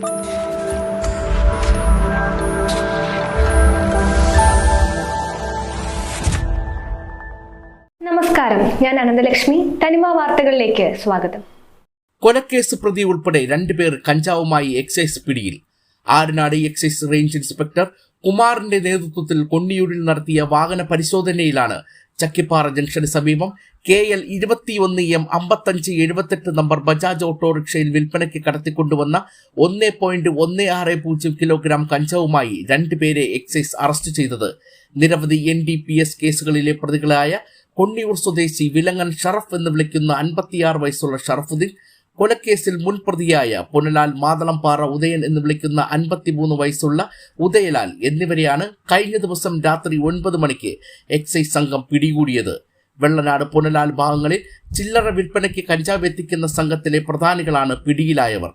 നമസ്കാരം. ഞാൻ അനന്തലക്ഷ്മി. തനിമ വാർത്തകളിലേക്ക് സ്വാഗതം. കൊലക്കേസ് പ്രതി ഉൾപ്പെടെ രണ്ടുപേർ കഞ്ചാവുമായി എക്സൈസ് പിടിയിൽ. ആരനാട് എക്സൈസ് റേഞ്ച് ഇൻസ്പെക്ടർ കുമാറിന്റെ നേതൃത്വത്തിൽ കൊണ്ണിയൂരിൽ നടത്തിയ വാഹന പരിശോധനയിലാണ് ചക്കിപ്പാറ ജംഗ്ഷന് സമീപം കെ എൽ ഇരുപത്തിയൊന്ന് എം അമ്പത്തഞ്ച് എഴുപത്തെട്ട് നമ്പർ ബജാജ് ഓട്ടോറിക്ഷയിൽ വിൽപ്പനയ്ക്ക് കടത്തിക്കൊണ്ടുവന്ന ഒന്ന് പോയിന്റ് ഒന്ന് ആറ് പൂജ്യം കിലോഗ്രാം കഞ്ചാവുമായി രണ്ടുപേരെ എക്സൈസ് അറസ്റ്റ് ചെയ്തത്. നിരവധി എൻ ഡി പി എസ് കേസുകളിലെ പ്രതികളായ കൊണ്ണിയൂർ സ്വദേശി വിലങ്ങൻ ഷറഫ് എന്ന് വിളിക്കുന്ന അൻപത്തിയാറ് വയസ്സുള്ള ഷറഫുദ്ദീൻ കൊലക്കേസിൽ മുൻ പ്രതിയായ പൊന്നലാൽ മാതളംപാറ ഉദയൻ എന്ന് വിളിക്കുന്ന അൻപത്തിമൂന്ന് വയസ്സുള്ള ഉദയലാൽ എന്നിവരെയാണ് കഴിഞ്ഞ ദിവസം രാത്രി ഒൻപത് മണിക്ക് എക്സൈസ് സംഘം പിടികൂടിയത്. വെള്ളനാട് പൊന്നലാൽ ഭാഗങ്ങളിൽ ചില്ലറ വിൽപ്പനയ്ക്ക് കഞ്ചാവ് എത്തിക്കുന്ന സംഘത്തിലെ പ്രധാനികളാണ് പിടിയിലായവർ.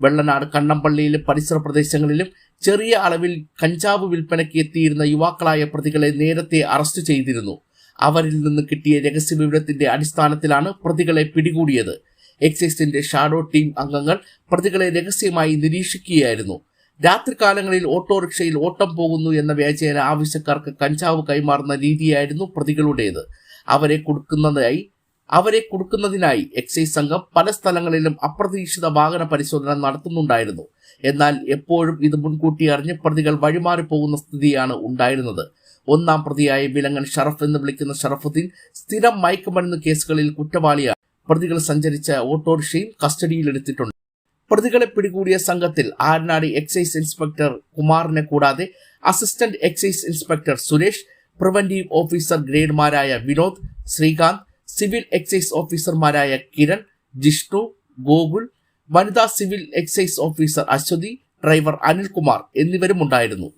വെള്ളനാട് കണ്ണമ്പള്ളിയിലും പരിസര പ്രദേശങ്ങളിലും ചെറിയ അളവിൽ കഞ്ചാവ് വിൽപ്പനയ്ക്ക് എത്തിയിരുന്ന യുവാക്കളായ പ്രതികളെ നേരത്തെ അറസ്റ്റ് ചെയ്തിരുന്നു. അവരിൽ നിന്ന് കിട്ടിയ രഹസ്യ വിവരത്തിന്റെ അടിസ്ഥാനത്തിലാണ് പ്രതികളെ പിടികൂടിയത്. എക്സൈസിന്റെ ഷാഡോ ടീം അംഗങ്ങൾ പ്രതികളെ രഹസ്യമായി നിരീക്ഷിക്കുകയായിരുന്നു. രാത്രികാലങ്ങളിൽ ഓട്ടോറിക്ഷയിൽ ഓട്ടം പോകുന്നു എന്ന വ്യാജേന ആവശ്യക്കാർക്ക് കഞ്ചാവ് കൈമാറുന്ന രീതിയായിരുന്നു പ്രതികളുടേത്. അവരെ കൊടുക്കുന്നതായി അവരെ കൊടുക്കുന്നതിനായി എക്സൈസ് സംഘം പല സ്ഥലങ്ങളിലും അപ്രതീക്ഷിത വാഹന പരിശോധന നടത്തുന്നുണ്ടായിരുന്നു. എന്നാൽ എപ്പോഴും ഇത് മുൻകൂട്ടി അറിഞ്ഞ് പ്രതികൾ വഴിമാറി പോകുന്ന സ്ഥിതിയാണ് ഉണ്ടായിരുന്നത്. ഒന്നാം പ്രതിയായ വിലങ്ങൻ ഷറഫ് എന്ന് വിളിക്കുന്ന ഷറഫുദ്ദീൻ സ്ഥിരം മയക്കുമരുന്ന് കേസുകളിൽ കുറ്റവാളിയാണ്. പ്രതികൾ സഞ്ചരിച്ച ഓട്ടോറിക്ഷയും കസ്റ്റഡിയിലെടുത്തിട്ടുണ്ട്. പ്രതികളെ പിടികൂടിയ സംഘത്തിൽ ആരനാട് എക്സൈസ് ഇൻസ്പെക്ടർ കുമാറിനെ കൂടാതെ assistant excise inspector Suresh preventive officer ഗ്രേഡ്മാരായ Vinod Srikanth civil excise ഓഫീസർമാരായ കിരൺ ജിഷ്ണു ഗോകുൽ വനിതാ civil excise officer Aswathi driver Anilkumar എന്നിവരും ഉണ്ടായിരുന്നു